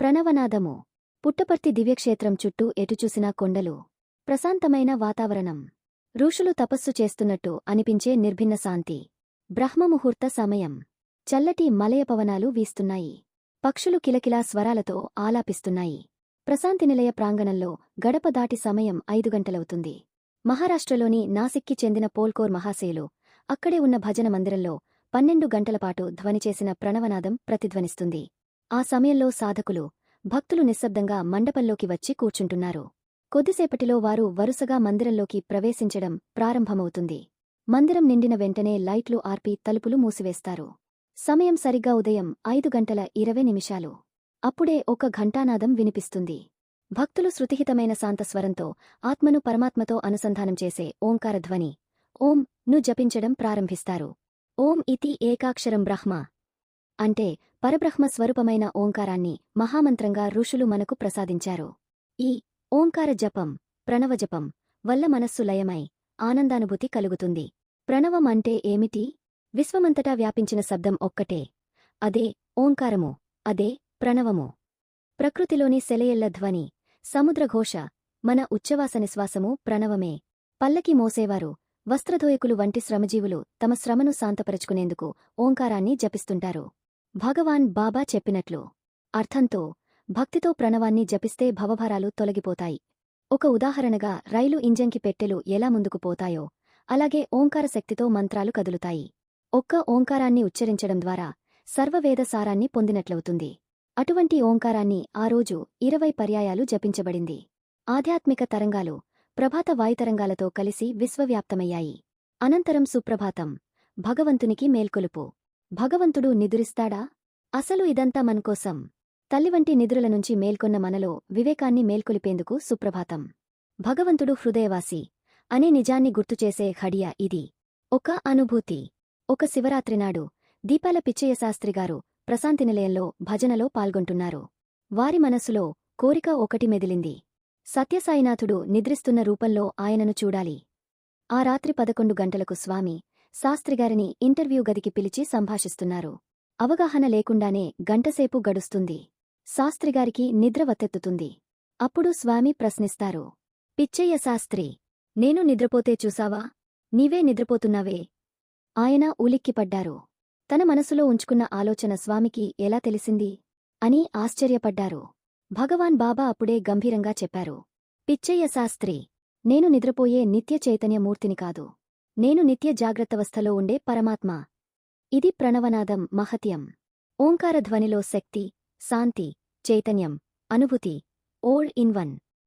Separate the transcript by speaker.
Speaker 1: ప్రణవనాదము. పుట్టపర్తి దివ్యక్షేత్రం చుట్టూ ఎటుచూసినా కొండలు. ప్రశాంతమైన వాతావరణం. ఋషులు తపస్సు చేస్తున్నట్టు అనిపించే నిర్భిన్న శాంతి. బ్రహ్మముహూర్త సమయం. చల్లటి మలయపవనాలు వీస్తున్నాయి. పక్షులు కిలకిలా స్వరాలతో ఆలాపిస్తున్నాయి. ప్రశాంతి నిలయ ప్రాంగణంలో గడప దాటి సమయం ఐదు గంటలవుతుంది. మహారాష్ట్రలోని నాసిక్కి చెందిన పోల్కోర్ మహాశయులు అక్కడే ఉన్న భజన మందిరంలో పన్నెండు గంటలపాటు ధ్వనిచేసిన ప్రణవనాదం ప్రతిధ్వనిస్తుంది. ఆ సమయంలో సాధకులు భక్తులు నిశ్శబ్దంగా మండపంలోకి వచ్చి కూర్చుంటున్నారు. కొద్దిసేపటిలో వారు వరుసగా మందిరంలోకి ప్రవేశించడం ప్రారంభమవుతుంది. మందిరం నిండిన వెంటనే లైట్లు ఆర్పి తలుపులు మూసివేస్తారు. సమయం సరిగ్గా ఉదయం ఐదు గంటల ఇరవై నిమిషాలు. అప్పుడే ఒక ఘంటానాదం వినిపిస్తుంది. భక్తులు శృతిహితమైన శాంతస్వరంతో ఆత్మను పరమాత్మతో అనుసంధానం చేసే ఓంకారధ్వని ఓం ను జపించడం ప్రారంభిస్తారు. ఓం ఇతి ఏకాక్షరం బ్రహ్మ అంటే పరబ్రహ్మ స్వరూపమైన ఓంకారాన్ని మహామంత్రంగా ఋషులు మనకు ప్రసాదించారు. ఈ ఓంకార జపం ప్రణవజపం వల్ల మనస్సు లయమై ఆనందానుభూతి కలుగుతుంది. ప్రణవం అంటే ఏమిటి? విశ్వమంతటా వ్యాపించిన శబ్దం ఒక్కటే. అదే ఓంకారము అదే ప్రణవము. ప్రకృతిలోని సెలయెల్ల ధ్వని సముద్రఘోష మన ఉచ్ఛవాస నిశ్వాసము ప్రణవమే. పల్లకి మోసేవారు వస్త్రధోయకులు వంటి శ్రమజీవులు తమ శ్రమను శాంతపరుచుకునేందుకు ఓంకారాన్ని జపిస్తుంటారు. భగవాన్ బాబా చెప్పినట్లు. అర్థంతో భక్తితో ప్రణవాన్ని జపిస్తే భవభారాలు తొలగిపోతాయి. ఒక ఉదాహరణగా రైలు ఇంజన్కి పెట్టెలు ఎలా ముందుకు పోతాయో అలాగే ఓంకార శక్తితో మంత్రాలు కదులుతాయి. ఒక్క ఓంకారాన్ని ఉచ్చరించడం ద్వారా సర్వవేద సారాన్ని పొందినట్లవుతుంది. అటువంటి ఓంకారాన్ని ఆ రోజు ఇరవై పర్యాయాలు జపించబడింది. ఆధ్యాత్మిక తరంగాలు ప్రభాత వాయుతరంగాలతో కలిసి విశ్వవ్యాప్తమయ్యాయి. అనంతరం సుప్రభాతం భగవంతునికి మేల్కొలుపు. భగవంతుడు నిదురిస్తాడా? అసలు ఇదంతా మనకోసం తల్లివంటి నిద్రుల నుంచి మేల్కొన్న మనలో వివేకాన్ని మేల్కొలిపేందుకు సుప్రభాతం. భగవంతుడు హృదయవాసి అనే నిజాన్ని గుర్తుచేసే హడియా ఇది. ఒక అనుభూతి. ఒక శివరాత్రినాడు దీపాల పిచ్చయ్య శాస్త్రిగారు ప్రశాంతి నిలయంలో భజనలో పాల్గొంటున్నారు. వారి మనస్సులో కోరిక ఒకటి మెదిలింది. సత్యసాయినాథుడు నిద్రిస్తున్న రూపంలో ఆయనను చూడాలి. ఆ రాత్రి పదకొండు గంటలకు స్వామి శాస్త్రిగారిని ఇంటర్వ్యూ గదికి పిలిచి సంభాషిస్తున్నారు. అవగాహన లేకుండానే గంటసేపు గడుస్తుంది. శాస్త్రిగారికి నిద్ర వత్తెత్తుతుంది. అప్పుడు స్వామి ప్రశ్నిస్తారు. పిచ్చయ్య శాస్త్రి నేను నిద్రపోతే చూసావా? నీవే నిద్రపోతున్నావే? ఆయన ఉలిక్కిపడ్డారు. తన మనసులో ఉంచుకున్న ఆలోచన స్వామికి ఎలా తెలిసింది? అని ఆశ్చర్యపడ్డారు. భగవాన్ బాబా అప్పుడే గంభీరంగా చెప్పారు. పిచ్చయ్య శాస్త్రి నేను నిద్రపోయే నిత్య చైతన్యమూర్తిని కాదు. నేను నిత్య జాగ్రత్తవస్థలో ఉండే పరమాత్మ. ఇది ప్రణవనాదం మహత్యం. ఓంకార ధ్వనిలో శక్తి శాంతి చైతన్యం అనుభూతి. Whole in one